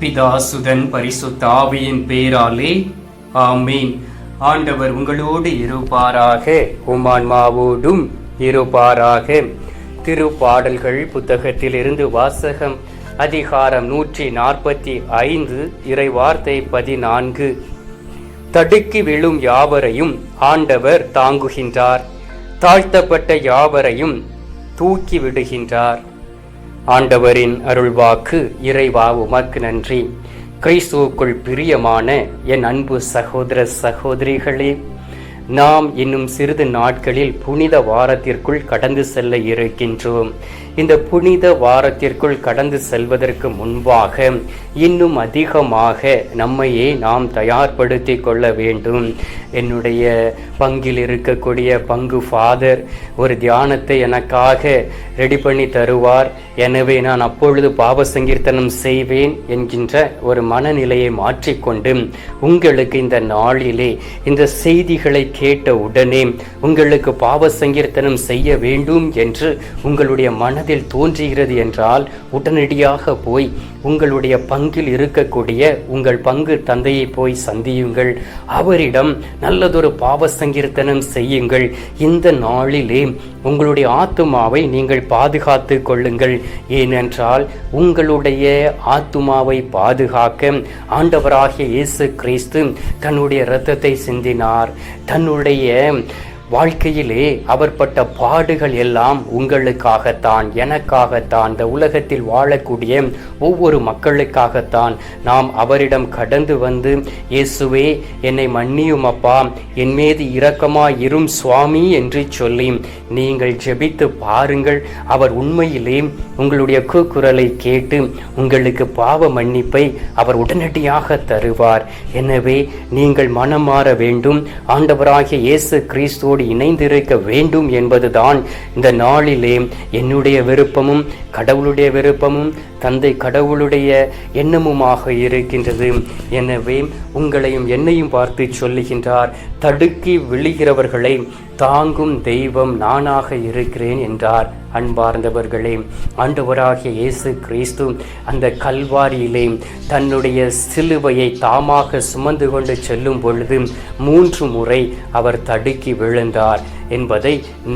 பிதாசுதன் பரிசுத்த ஆவியின் பேராலே ஆமீன். ஆண்டவர் உங்களோடு இருப்பாராக உமான்மாவோடும் இருப்பாராக. திருப்பாடல்கள் புத்தகத்திலிருந்து வாசகம் அதிகாரம் நூற்றி நாற்பத்தி ஐந்து இறைவார்த்தை பதினான்கு. தடுக்கி விழும் யாவரையும் ஆண்டவர் தாங்குகின்றார். தாழ்த்தப்பட்ட யாவரையும் தூக்கி விடுகின்றார். ஆண்டவரின் அருள்வாக்கு இறைவா உமக்கு நன்றி. கிறிஸ்துவுக்குள் பிரியமான என் அன்பு சகோதர சகோதரிகளே நாம் இன்னும் சிறிது நாட்களில் புனித வாரத்திற்குள் கடந்து செல்ல இருக்கின்றோம். இந்த புனித வாரத்திற்குள் கடந்து செல்வதற்கு முன்பாக இன்னும் அதிகமாக நம்மையே நாம் தயார்படுத்தி கொள்ள வேண்டும். என்னுடைய பங்கில் இருக்கக்கூடிய பங்கு ஃபாதர் ஒரு தியானத்தை எனக்காக ரெடி பண்ணி தருவார். எனவே நான் அப்பொழுது பாவ சங்கீர்த்தனம் செய்வேன் என்கின்ற ஒரு மனநிலையை மாற்றிக்கொண்டு உங்களுக்கு இந்த நாளிலே இந்த செய்திகளை கேட்ட உடனே உங்களுக்கு பாவ சங்கீர்த்தனம் செய்ய வேண்டும் என்று உங்களுடைய மனதில் தோன்றுகிறது என்றால் உடனடியாக போய் உங்களுடைய பங்கில் இருக்கக்கூடிய உங்கள் பங்கு தந்தையை போய் சந்தியுங்கள். அவரிடம் நல்லதொரு பாவ சங்கீர்த்தனம் செய்யுங்கள். இந்த நாளிலே உங்களுடைய ஆத்துமாவை நீங்கள் பாதுகாத்து கொள்ளுங்கள். ஏனென்றால் உங்களுடைய ஆத்துமாவை பாதுகாக்க ஆண்டவராகிய இயேசு கிறிஸ்து தன்னுடைய இரத்தத்தை சிந்தினார். தன்னுடைய வாழ்க்கையிலே அவர் பட்ட பாடுகள் எல்லாம் உங்களுக்காகத்தான் எனக்காகத்தான். இந்த உலகத்தில் வாழக்கூடிய ஒவ்வொரு மக்களுக்காகத்தான் நாம் அவரிடம் கடந்து வந்து இயேசுவே என்னை மன்னியும் அப்பா என் மீது இரக்கமா இரும் சுவாமி என்று சொல்லி நீங்கள் ஜெபித்து பாருங்கள். அவர் உண்மையிலே உங்களுடைய கூக்குரலை கேட்டு உங்களுக்கு பாவ மன்னிப்பை அவர் உடனடியாக தருவார். எனவே நீங்கள் மனம் மாற வேண்டும். ஆண்டவராகிய இயேசு கிறிஸ்துவோடு இணைந்திருக்க வேண்டும் என்பதுதான் இந்த நாளிலே என்னுடைய விருப்பமும் கடவுளுடைய விருப்பமும் தந்தை கடவுளுடைய எண்ணமுமாக இருக்கின்றது. எனவே உங்களையும் என்னையும் பார்த்து சொல்லுகின்றார் தடுக்கி விழுகிறவர்களை தாங்கும் தெய்வம் நானாக இருக்கிறேன் என்றார் அன்பார்ந்தவர்களே. ஆண்டவராகிய இயேசு கிறிஸ்து அந்த கல்வாரியிலே தன்னுடைய சிலுவையை தாமாக சுமந்து கொண்டு செல்லும் பொழுது மூன்று முறை அவர் தடுக்கி விழுந்தார் என்பதை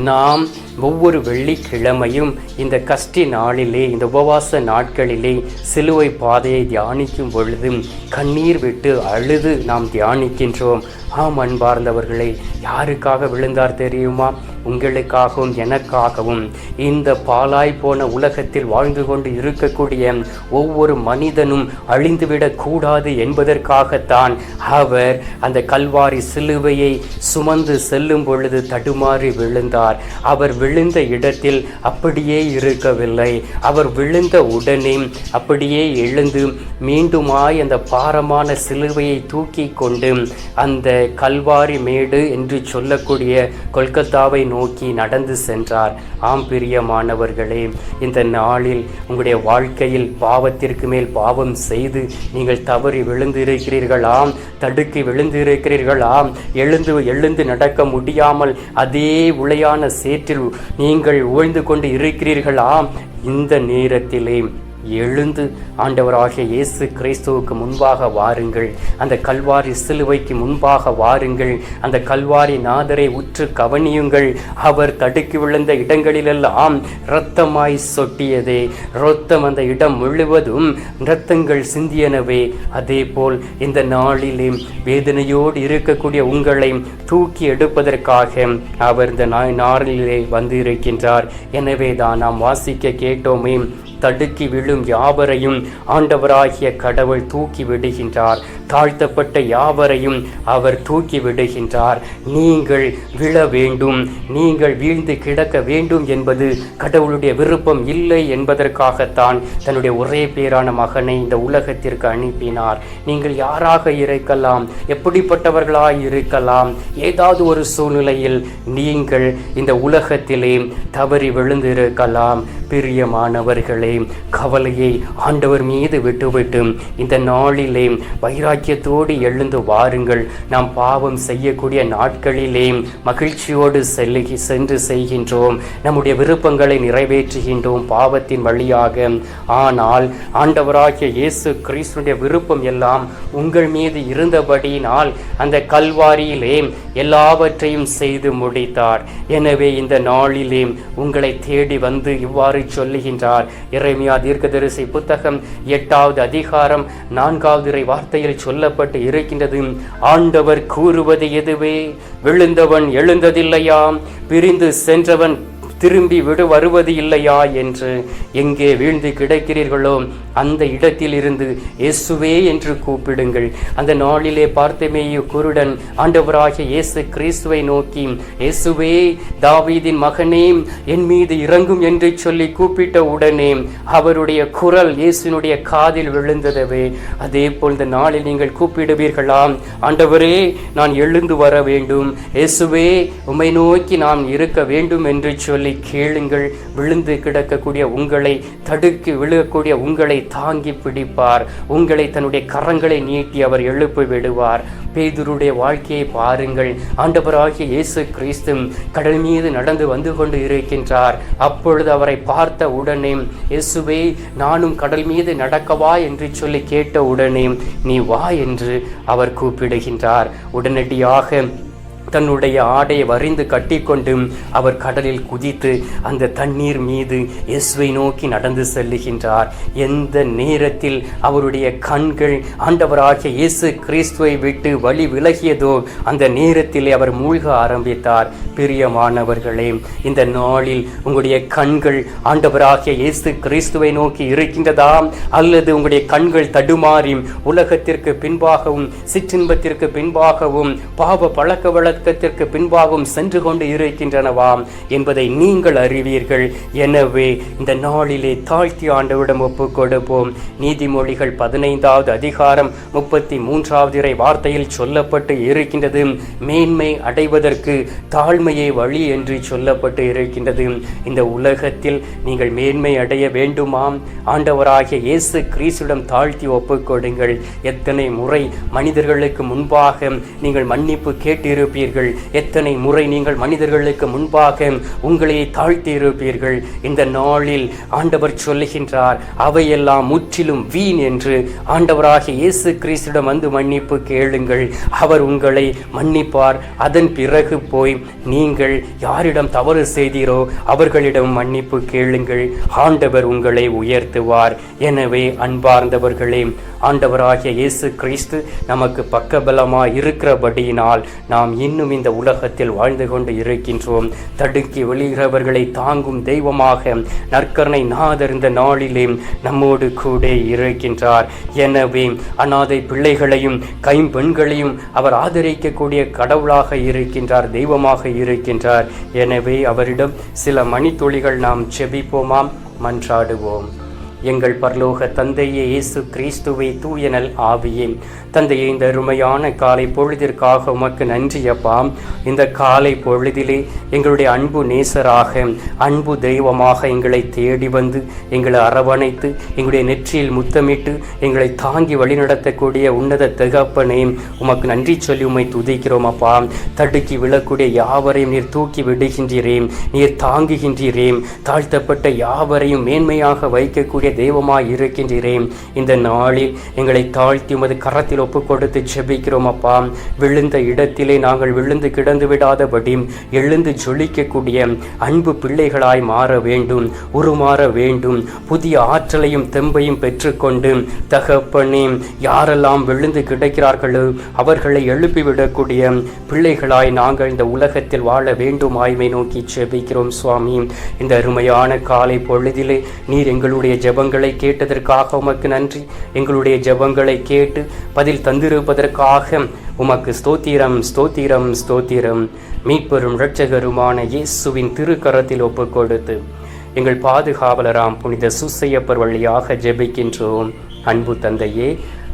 நாம் ஒவ்வொரு வெள்ளிக்கிழமையும் இந்த கஷ்டி நாளிலே இந்த உபவாச நாட்களிலே சிலுவை பாதையை தியானிக்கும் பொழுதும் கண்ணீர் விட்டு அழுது நாம் தியானிக்கின்றோம். ஆம் அன்பார்ந்தவர்களே யாருக்காக விழுந்தார் தெரியுமா? உங்களுக்காகவும் எனக்காகவும். இந்த பாலாய் போன உலகத்தில் வாழ்ந்து கொண்டு இருக்கக்கூடிய ஒவ்வொரு மனிதனும் அழிந்துவிடக் கூடாது என்பதற்காகத்தான் அவர் அந்த கல்வாரி சிலுவையை சுமந்து செல்லும் பொழுது தடுமாறி விழுந்தார். அவர் விழுந்த இடத்தில் அப்படியே இருக்கவில்லை. அவர் விழுந்த உடனே அப்படியே எழுந்து மீண்டுமாய் அந்த பாரமான சிலுவையை தூக்கி கொண்டு அந்த கல்வாரி மேடு என்று சொல்லக்கூடிய கொல்கத்தாவை நோக்கி நடந்து சென்றார். ஆம் பிரியமானவர்களே இந்த நாளில் உங்களுடைய வாழ்க்கையில் பாவத்திற்கு மேல் பாவம் செய்து நீங்கள் தவறி விழுந்திருக்கிறீர்களாம் தடுக்கி விழுந்திருக்கிறீர்களாம் எழுந்து எழுந்து நடக்க முடியாமல் அதே உளையான சேற்றில் நீங்கள் உழ்ந்து கொண்டு இருக்கிறீர்களாம் இந்த நேரத்திலே எழுந்து ஆண்டவராகிய இயேசு கிறிஸ்துவுக்கு முன்பாக வாருங்கள். அந்த கல்வாரி சிலுவைக்கு முன்பாக வாருங்கள். அந்த கல்வாரி நாதரை உற்று கவனியுங்கள். அவர் தடுக்கி விழுந்த இடங்களிலெல்லாம் இரத்தமாய் சொட்டியதே. இரத்தம் அந்த இடம் முழுவதும் இரத்தங்கள் சிந்தியனவே. அதே போல் இந்த நாளிலே வேதனையோடு இருக்கக்கூடிய உங்களை தூக்கி எடுப்பதற்காக அவர் இந்த நாளிலே வந்து இருக்கின்றார் எனவே தான் நாம் வாசிக்க கேட்டோமே. தடுக்கி விழும் யாவரையும் ஆண்டவராகிய கடவுள் தூக்கி விடுகின்றார். தாழ்த்தப்பட்ட யாவரையும் அவர் தூக்கி விடுகின்றார். நீங்கள் விழ வேண்டும். நீங்கள் வீழ்ந்து கிடக்க வேண்டும் என்பது கடவுளுடைய விருப்பம் இல்லை என்பதற்காகத்தான் தன்னுடைய ஒரே பேரான மகனை இந்த உலகத்திற்கு அனுப்பினார். நீங்கள் யாராக இருக்கலாம்? எப்படிப்பட்டவர்களாய் இருக்கலாம்? ஏதாவது ஒரு சூழ்நிலையில் நீங்கள் இந்த உலகத்திலே தவறி விழுந்திருக்கலாம். பிரியமானவர்களே துன்பங்களை கவலையை ஆண்டவர் மீது விட்டுவிட்டு இந்த நாளிலே வைராக்கியத்தோடு எழுந்து வாருங்கள். நாம் பாவம் செய்யக்கூடிய நாட்களிலே மகிழ்ச்சியோடு செல்லுகி சென்று செய்கின்றோம். நம்முடைய விருப்பங்களை நிறைவேற்றுகின்றோம் பாவத்தின் வழியாக. ஆனால் ஆண்டவராகிய இயேசு கிறிஸ்துடைய விருப்பம் எல்லாம் உங்கள் மீது இருந்தபடியினால் அந்த கல்வாரியிலே எல்லாவற்றையும் செய்து முடித்தார். எனவே இந்த நாளிலே உங்களை தேடி வந்து இவ்வாறு சொல்லுகின்றார். இறைமையா தீர்க்கதரிசி புத்தகம் எட்டாவது அதிகாரம் நான்காவது இறை வார்த்தையில் சொல்லப்பட்டு இருக்கின்றது. ஆண்டவர் கூறுவது எதுவே? விழுந்தவன் எழுந்ததில்லையாம் பிரிந்து சென்றவன் திரும்பி விடு வருவது இல்லையா என்று எங்கே வீழ்ந்து கிடக்கிறீர்களோ அந்த இடத்தில் இருந்து இயேசுவே என்று கூப்பிடுங்கள். அந்த நாளிலே பார்த்தமேயு குருடன் ஆண்டவராகிய இயேசு கிறிஸ்துவை நோக்கி இயேசுவே தாவீதின் மகனே என் மீது இறங்கும் என்று சொல்லி கூப்பிட்ட உடனே அவருடைய குரல் இயேசுனுடைய காதில் விழுந்ததவே. அதே போல் இந்த நாளில் நீங்கள் கூப்பிடுவீர்களாம் ஆண்டவரே நான் எழுந்து வர வேண்டும். இயேசுவே உமை நோக்கி நாம் இருக்க வேண்டும் என்று சொல்லி கேளுங்கள். விழுந்து கிடக்கக்கூடிய உங்களை தடுக்கி விழுகக்கூடிய உங்களை தாங்கி பிடிப்பார். உங்களை தன்னுடைய கரங்களை நீட்டி அவர் எழுப்பி விடுவார். பேதுருடைய வாழ்க்கையை பாருங்கள். ஆண்டவராகிய இயேசு கிறிஸ்து கடல் மீது நடந்து வந்து கொண்டு இருக்கின்றார். அப்பொழுது அவரை பார்த்த உடனே இயேசுவே நானும் கடல் மீது நடக்கவா? என்று சொல்லி கேட்ட உடனே நீ வா என்று அவர் கூப்பிடுகின்றார். உடனடியாக தன்னுடைய ஆடையை வரிந்து கட்டிக்கொண்டு அவர் கடலில் குதித்து அந்த தண்ணீர் மீது இயேசுவை நோக்கி நடந்து செல்லுகின்றார். எந்த நேரத்தில் அவருடைய கண்கள் ஆண்டவராகிய இயேசு கிறிஸ்துவை விட்டு வழி விலகியதோ அந்த நேரத்தில் அவர் மூழ்க ஆரம்பித்தார். பிரியமானவர்களே இந்த நாளில் உங்களுடைய கண்கள் ஆண்டவராகிய இயேசு கிறிஸ்துவை நோக்கி இருக்கின்றதா? அல்லது உங்களுடைய கண்கள் தடுமாறி உலகத்திற்கு பின்பாகவும் சிற்றின்பத்திற்கு பின்பாகவும் பாவ பழக்க சத்தத்திற்கு பின்பாகவும் சென்று கொண்டு இருக்கின்றனவாம் என்பதை நீங்கள் அறிவீர்கள். எனவே இந்த நாளிலே தாழ்த்தி ஆண்டவிடம் ஒப்பு கொடுப்போம் நீதிமொழிகள் பதினைந்தாவது அதிகாரம் முப்பத்தி மூன்றாவது இறை வார்த்தையில் சொல்லப்பட்டு இருக்கின்றது. மேன்மை அடைவதற்கு தாழ்மையே வழி என்று சொல்லப்பட்டு இருக்கின்றது. இந்த உலகத்தில் நீங்கள் மேன்மை அடைய வேண்டுமாம். ஆண்டவராகிய இயேசு கிறிஸ்துடன் தாழ்த்தி ஒப்புக்கொடுங்கள். எத்தனை முறை மனிதர்களுக்கு முன்பாக நீங்கள் மன்னிப்பு கேட்டிருப்பீர்கள். இருப்பீர்கள் எத்தனை முறை நீங்கள் மனிதர்களுக்கு முன்பாக உங்களை தாழ்த்தி இருப்பீர்கள் இந்த நாளில் ஆண்டவர் சொல்லுகின்றார் அவையெல்லாம் முற்றிலும் வீண் என்று. ஆண்டவராக இயேசு கிறிஸ்துவிடம் வந்து மன்னிப்பு கேளுங்கள். அவர் உங்களை மன்னிப்பார். அதன் பிறகு போய் நீங்கள் யாரிடம் தவறு செய்தீரோ அவர்களிடம் மன்னிப்பு கேளுங்கள். ஆண்டவர் உங்களை உயர்த்துவார். எனவே அன்பார்ந்தவர்களே ஆண்டவராகிய இயேசு கிறிஸ்து நமக்கு பக்கபலமாக இருக்கிறபடியினால் நாம் இன்னும் இந்த உலகத்தில் வாழ்ந்து கொண்டு இருக்கின்றோம். தடுக்கி வெளிகிறவர்களை தாங்கும் தெய்வமாக நற்கரணை நாதர் இந்த நாளிலே நம்மோடு கூட இருக்கின்றார். எனவே அநாதை பிள்ளைகளையும் கைம்பெண்களையும் அவர் ஆதரிக்கக்கூடிய கடவுளாக இருக்கின்றார் தெய்வமாக இருக்கின்றார். எனவே அவரிடம் சில மணித்துளிகள் நாம் செபிப்போமாம் மன்றாடுவோம். எங்கள் பரலோக தந்தையே இயேசு கிறிஸ்துவை தூயனல் ஆவியே. தந்தையே இந்த அருமையான காலை பொழுதிற்காக உமக்கு நன்றி அப்பா. இந்த காலை பொழுதிலே எங்களுடைய அன்பு நேசராக அன்பு தெய்வமாக எங்களை தேடி வந்து எங்களை அரவணைத்து எங்களுடைய நெற்றியில் முத்தமிட்டு எங்களை தாங்கி வழிநடத்தக்கூடிய உன்னத தகப்பனே உமக்கு நன்றி சொல்லி உம்மை துதிக்கிறோம் அப்பா. தடுக்கி விழக்கூடிய யாவரையும் நீர் தூக்கி விடுகின்றீரேன் நீர் தாங்குகின்றீரேன் தாழ்த்தப்பட்ட யாவரையும் மேன்மையாக வைக்கக்கூடிய தெய்வமாய் இருக்கின்றீரேன் இந்த நாளில் எங்களை தாழ்த்தி உமது கரத்தில் ஒப்பு கொடுத்து ஜெபிக்கிறோம் அப்பா. விழுந்த இடத்திலே நாங்கள் விழுந்து கிடந்து விடாதபடி எழுந்து ஜொலிக்கக்கூடிய அன்பு பிள்ளைகளாய் மாற வேண்டும் உருமாற வேண்டும். புதிய ஆற்றலையும் தெம்பையும் பெற்றுக்கொண்டு தகப்பனே யாரெல்லாம் விழுந்து கிடக்கிறார்களோ அவர்களை எழுப்பிவிடக்கூடிய பிள்ளைகளாய் நாங்கள் இந்த உலகத்தில் வாழ வேண்டும் ஆய்மை நோக்கி ஜெபிக்கிறோம் சுவாமி. இந்த அருமையான காலை பொழுதிலே நீர் எங்களுடைய ஜெப ஜெபங்களை கேட்டதற்காக உமக்கு நன்றி. எங்களுடைய ஜெபங்களை கேட்டு பதில் தந்திருப்பதற்காக உமக்கு ஸ்தோத்திரம் ஸ்தோத்திரம் ஸ்தோத்திரம். மீட்பெரும் இரட்சகருமான இயேசுவின் திருக்கரத்தில் ஒப்பு கொடுத்து எங்கள் பாதுகாவலராம் புனித சுசையப்பர் வழியாக ஜெபிக்கின்றோம். அன்பு தந்தையே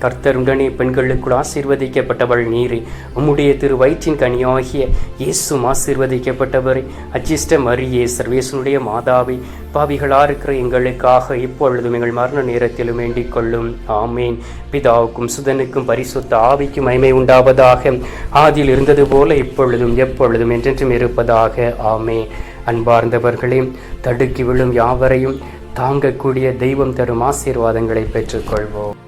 கர்த்தருடனே பெண்களுக்குள் ஆசீர்வதிக்கப்பட்டவள் நீரே. உம்முடைய திரு வயிற்றின் கனியாகிய இயேசும் ஆசீர்வதிக்கப்பட்டவரே. அச்சிஷ்ட மரியே சர்வேசனுடைய மாதாவை பாவிகளா இருக்கிற எங்களுக்காக இப்பொழுதும் எங்கள் மரண நேரத்திலும் வேண்டிக் கொள்ளும். ஆமேன். பிதாவுக்கும் சுதனுக்கும் பரிசுத்த ஆவிக்கும் மைமை உண்டாவதாக. ஆதியில் இருந்தது போல இப்பொழுதும் எப்பொழுதும் என்றென்றும் இருப்பதாக. ஆமே அன்பார்ந்தவர்களே தடுக்கி விழும் யாவரையும் தாங்கக்கூடிய தெய்வம் தரும் ஆசீர்வாதங்களை பெற்றுக்கொள்வோம்.